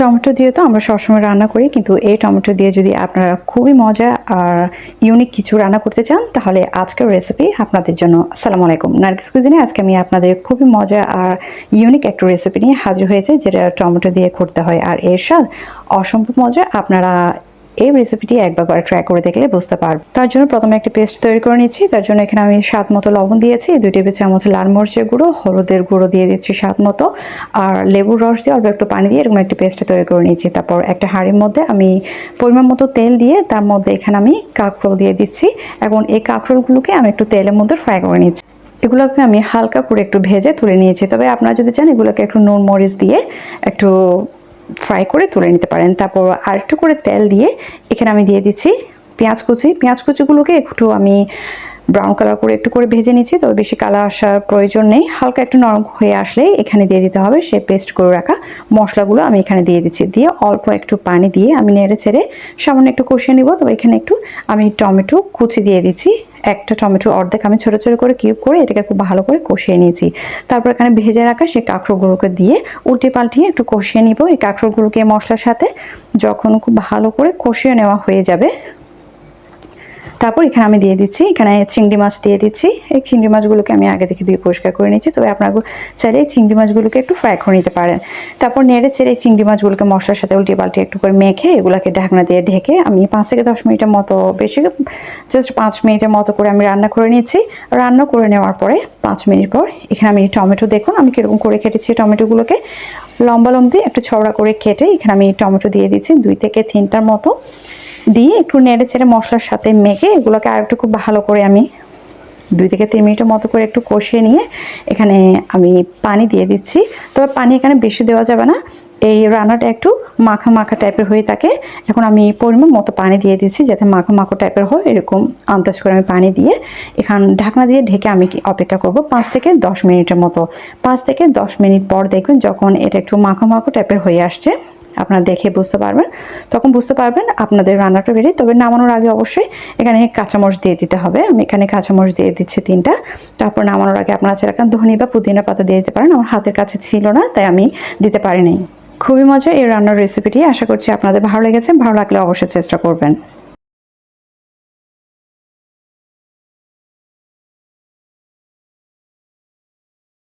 Tomato দিয়ে তো আমরা সবসময় রান্না করি, কিন্তু এই টমেটো দিয়ে যদি আপনারা খুবই মজা আর ইউনিক কিছু রান্না করতে চান, তাহলে আজকের রেসিপি আপনাদের জন্য। আসসালামু আলাইকুম। নার্গিস কুজিনে আজকে আমি আপনাদের খুবই মজা আর ইউনিক একটা রেসিপি নিয়ে হাজির হয়েছে, যেটা টমেটো দিয়ে করতে হয়। আর এর স্বাদ অসম্ভব মজা আপনারা এই রেসিপিটি একবার করে ট্রাই করে দেখলে বুঝতে পারব। তার জন্য প্রথমে একটা পেস্ট তৈরি করে নিচ্ছি। তার জন্য এখানে আমি স্বাদ মতো লবণ দিয়েছি। দুই টেবিল চামচ লাল মরিচের গুঁড়ো, হলুদের গুঁড়ো দিয়ে দিচ্ছি স্বাদ মতো। আর লেবুর রস দিয়ে অল্প একটু পানি দিয়ে এরকম একটা পেস্ট তৈরি করে নিচ্ছি। তারপর একটা হাঁড়ির মধ্যে আমি পরিমাণ মতো তেল দিয়ে তার মধ্যে এখানে আমি কাঁকরোল দিয়ে দিচ্ছি। এখন এই কাঁকরোলগুলোকে আমি একটু তেলের মধ্যে ফ্রাই করে নিচ্ছি। এগুলোকে আমি হালকা করে একটু ভেজে তুলে নিয়েছি। তবে আপনারা যদি চান এগুলোকে একটু নুন, মরিচ দিয়ে একটু ফ্রাই করে তুলে নিতে পারেন। তারপর আর একটু করে তেল দিয়ে এখানে আমি দিয়ে দিচ্ছি পেঁয়াজ কুচি। পেঁয়াজ কুচিগুলোকে একটু আমি ব্রাউন কালার করে একটু করে ভেজে নিচ্ছি, তবে বেশি কালার আসার প্রয়োজন নেই। হালকা একটু নরম হয়ে আসলে এখানে দিয়ে দিতে হবে সে পেস্ট করে রাখা মশলাগুলো আমি এখানে দিয়ে দিচ্ছি। দিয়ে অল্প একটু পানি দিয়ে আমি নেড়ে ছেড়ে সামান্য একটু কষিয়ে নিব, তবে এখানে একটু আমি টমেটো কুচি দিয়ে দিচ্ছি। একটা টমেটো অর্ধেক আমি ছোটো ছোটো করে কিউব করে এটাকে খুব ভালো করে কষিয়ে নিয়েছি। তারপর এখানে ভেজে রাখা সেই কাঁকড়োগুলোকে দিয়ে উল্টে পাল্টিয়ে একটু কষিয়ে নিব। এই কাঁকড়োগুলোকে মশলার সাথে যখন খুব ভালো করে কষিয়ে নেওয়া হয়ে যাবে তারপর এখানে আমি দিয়ে দিচ্ছি, এখানে চিংড়ি মাছ দিয়ে দিচ্ছি। এই চিংড়ি মাছগুলোকে আমি আগে থেকে দিয়ে পরিষ্কার করে নিচ্ছি তবে আপনারা চাইলে এই চিংড়ি মাছগুলোকে একটু ফ্রাই করে নিতে পারেন। তারপর নেড়ে ছেড়ে এই চিংড়ি মাছগুলোকে মশলার সাথে উল্টে পাল্টে একটু করে মেখে এগুলোকে ঢাকনা দিয়ে ঢেকে আমি পাঁচ থেকে দশ মিনিটের মতো বেশি জাস্ট পাঁচ মিনিটের মতো করে আমি রান্না করে নিচ্ছি। রান্না করে নেওয়ার পরে পাঁচ মিনিট পর এখানে আমি টমেটো দেখুন, আমি কীরকম করে কেটেছি টমেটোগুলোকে। লম্বা লম্বি একটু ছড়া করে কেটে এখানে আমি টমেটো দিয়ে দিচ্ছি দুই থেকে তিনটার মতো। দিয়ে একটু নেড়ে চেড়ে মশলার সাথে মেখে এগুলোকে আর একটু খুব ভালো করে আমি দুই থেকে তিন মিনিটের মতো করে একটু কষিয়ে নিয়ে এখানে আমি পানি দিয়ে দিচ্ছি। তবে পানি এখানে বেশি দেওয়া যাবে না। এই রান্নাটা একটু মাখা মাখা টাইপের হয়ে থাকে। এখন আমি পরিমাণ মতো পানি দিয়ে দিচ্ছি যাতে মাখা মাখো টাইপের হয়, এরকম আন্দাজ করে আমি পানি দিয়ে এখান ঢাকনা দিয়ে ঢেকে আমি অপেক্ষা করব পাঁচ থেকে দশ মিনিটের মতো। পাঁচ থেকে দশ মিনিট পর দেখবেন যখন এটা একটু মাখো মাখো টাইপের হয়ে আসছে আপনারা দেখে বুঝতে পারবেন। তখন বুঝতে পারবেন আপনাদের রান্নাটা বেরিয়ে তবে নামানোর আগে অবশ্যই এখানে কাঁচামরিচ দিয়ে দিতে হবে। আমি এখানে কাঁচামরিচ দিয়ে দিচ্ছি তিনটা। তারপর নামানোর আগে আপনারা চাইলে ধনি বা পুদিনা পাতা দিয়ে দিতে পারেন। আমার হাতের কাছে ছিল না, তাই আমি দিতে পারিনি। খুবই মজা এই রান্নার রেসিপিটি আশা করছি আপনাদের ভালো লেগেছে। ভালো লাগলে অবশ্যই চেষ্টা করবেন।